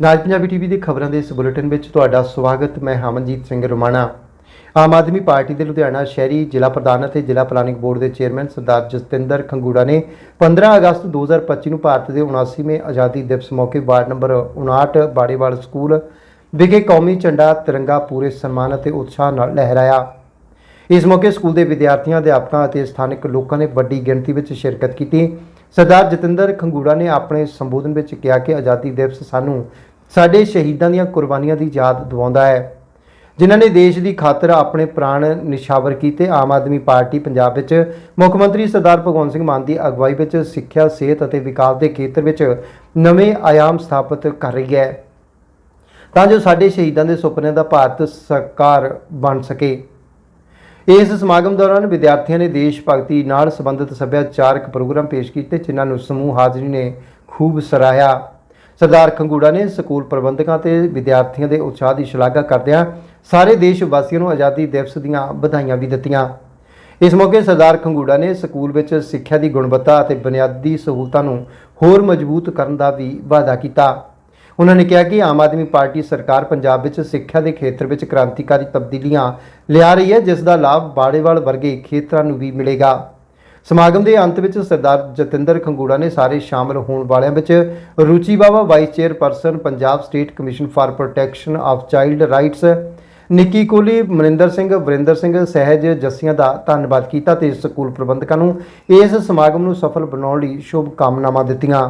ਨਾਜ Punjabi TV ਦੇ ਖਬਰਾਂ ਦੇ ਇਸ ਬੁਲੇਟਿਨ ਵਿੱਚ ਤੁਹਾਡਾ ਸਵਾਗਤ, ਮੈਂ ਹਮਨਜੀਤ ਸਿੰਘ ਰੋਮਾਣਾ। ਆਮ ਆਦਮੀ ਪਾਰਟੀ ਦੇ ਲੁਧਿਆਣਾ ਸ਼ਹਿਰੀ ਜ਼ਿਲ੍ਹਾ ਪ੍ਰਧਾਨ ਅਤੇ ਜ਼ਿਲ੍ਹਾ ਪਲਾਨਿੰਗ ਬੋਰਡ ਦੇ ਚੇਅਰਮੈਨ ਸਰਦਾਰ ਜਸਤਿੰਦਰ ਖੰਗੂੜਾ ਨੇ 15 ਅਗਸਤ 2025 ਨੂੰ ਭਾਰਤ ਦੇ 79ਵੇਂ ਆਜ਼ਾਦੀ ਦਿਵਸ ਮੌਕੇ ਵਾਰਡ ਨੰਬਰ 59 ਬਾੜੇਵਾਲ ਸਕੂਲ ਵਿਖੇ ਕੌਮੀ ਝੰਡਾ ਤਿਰੰਗਾ ਪੂਰੇ ਸਨਮਾਨ ਅਤੇ ਉਤਸ਼ਾਹ ਨਾਲ ਲਹਿਰਾਇਆ। ਇਸ ਮੌਕੇ ਸਕੂਲ ਦੇ ਵਿਦਿਆਰਥੀਆਂ, ਅਧਿਆਪਕਾਂ ਅਤੇ ਸਥਾਨਕ ਲੋਕਾਂ ਨੇ ਵੱਡੀ ਗਿਣਤੀ ਵਿੱਚ ਸ਼ਿਰਕਤ ਕੀਤੀ। ਸਰਦਾਰ ਜਤਿੰਦਰ ਖੰਗੂੜਾ ਨੇ ਆਪਣੇ ਸੰਬੋਧਨ ਵਿੱਚ ਕਿਹਾ ਕਿ ਆਜ਼ਾਦੀ ਦਿਵਸ ਸਾਨੂੰ ਸਾਡੇ ਸ਼ਹੀਦਾਂ ਦੀਆਂ ਕੁਰਬਾਨੀਆਂ ਦੀ ਯਾਦ ਦਿਵਾਉਂਦਾ ਹੈ। ਜਿਨ੍ਹਾਂ ਨੇ ਦੇਸ਼ ਦੀ ਖਾਤਰ ਆਪਣੇ ਪ੍ਰਾਣ ਨਿਸ਼ਾਵਰ ਕੀਤੇ, ਆਮ ਆਦਮੀ ਪਾਰਟੀ ਪੰਜਾਬ ਵਿੱਚ ਮੁੱਖ ਮੰਤਰੀ ਸਰਦਾਰ ਭਗਵੰਤ ਸਿੰਘ ਮਾਨ ਦੀ ਅਗਵਾਈ ਵਿੱਚ ਸਿੱਖਿਆ, ਸਿਹਤ ਅਤੇ ਵਿਕਾਸ ਦੇ ਖੇਤਰ ਵਿੱਚ ਨਵੇਂ ਆਯਾਮ ਸਥਾਪਿਤ ਕਰ ਰਹੀ ਹੈ। ਤਾਂ ਜੋ ਸਾਡੇ ਸ਼ਹੀਦਾਂ ਦੇ ਸੁਪਨਿਆਂ ਦਾ ਭਾਰਤ ਸਾਕਾਰ ਬਣ ਸਕੇ। ਇਸ ਸਮਾਗਮ ਦੌਰਾਨ ਵਿਦਿਆਰਥੀਆਂ ਨੇ ਦੇਸ਼ ਭਗਤੀ ਨਾਲ ਸੰਬੰਧਿਤ ਸੱਭਿਆਚਾਰਕ ਪ੍ਰੋਗਰਾਮ ਪੇਸ਼ ਕੀਤੇ, ਜਿਨ੍ਹਾਂ ਨੂੰ ਸਮੂਹ ਹਾਜ਼ਰੀ ਨੇ ਖੂਬ ਸਰਾਹਿਆ। ਸਰਦਾਰ ਖੰਗੂੜਾ ਨੇ ਸਕੂਲ ਪ੍ਰਬੰਧਕਾਂ ਤੇ ਵਿਦਿਆਰਥੀਆਂ ਦੇ ਉਤਸ਼ਾਹ ਦੀ ਸ਼ਲਾਘਾ ਕਰਦਿਆਂ ਸਾਰੇ ਦੇਸ਼ ਵਾਸੀਆਂ ਨੂੰ ਆਜ਼ਾਦੀ ਦਿਵਸ ਦੀਆਂ ਵਧਾਈਆਂ ਵੀ ਦਿੱਤੀਆਂ। ਇਸ ਮੌਕੇ ਸਰਦਾਰ ਖੰਗੂੜਾ ਨੇ ਸਕੂਲ ਵਿੱਚ ਸਿੱਖਿਆ ਦੀ ਗੁਣਵੱਤਾ ਅਤੇ ਬੁਨਿਆਦੀ ਸਹੂਲਤਾਂ ਨੂੰ ਹੋਰ ਮਜ਼ਬੂਤ ਕਰਨ ਦਾ ਵੀ ਵਾਅਦਾ ਕੀਤਾ। ਉਹਨਾਂ ਨੇ ਕਿਹਾ ਕਿ ਆਮ ਆਦਮੀ ਪਾਰਟੀ ਸਰਕਾਰ ਪੰਜਾਬ ਵਿੱਚ ਸਿੱਖਿਆ ਦੇ ਖੇਤਰ ਵਿੱਚ ਕ੍ਰਾਂਤੀਕਾਰੀ ਤਬਦੀਲੀਆਂ ਲਿਆ ਰਹੀ ਹੈ, ਜਿਸ ਦਾ ਲਾਭ ਬਾੜੇਵਾਲ ਵਰਗੇ ਖੇਤਰਾਂ ਨੂੰ ਵੀ ਮਿਲੇਗਾ। ਸਮਾਗਮ ਦੇ ਅੰਤ ਵਿੱਚ ਸਰਦਾਰ ਜਤਿੰਦਰ ਖੰਗੂੜਾ ਨੇ ਸਾਰੇ ਸ਼ਾਮਲ ਹੋਣ ਵਾਲਿਆਂ ਵਿੱਚ Ruchi Bawa vice chairperson, Punjab state commission for protection of child rights, Nikki Kohli Maninder Singh, Varinder Singh Sahaj Jassian ਦਾ ਧੰਨਵਾਦ ਕੀਤਾ ਤੇ ਸਕੂਲ ਪ੍ਰਬੰਧਕਾਂ ਨੂੰ ਇਸ ਸਮਾਗਮ ਨੂੰ ਸਫਲ ਬਣਾਉਣ ਲਈ ਸ਼ੁਭ ਕਾਮਨਾਵਾਂ ਦਿੱਤੀਆਂ।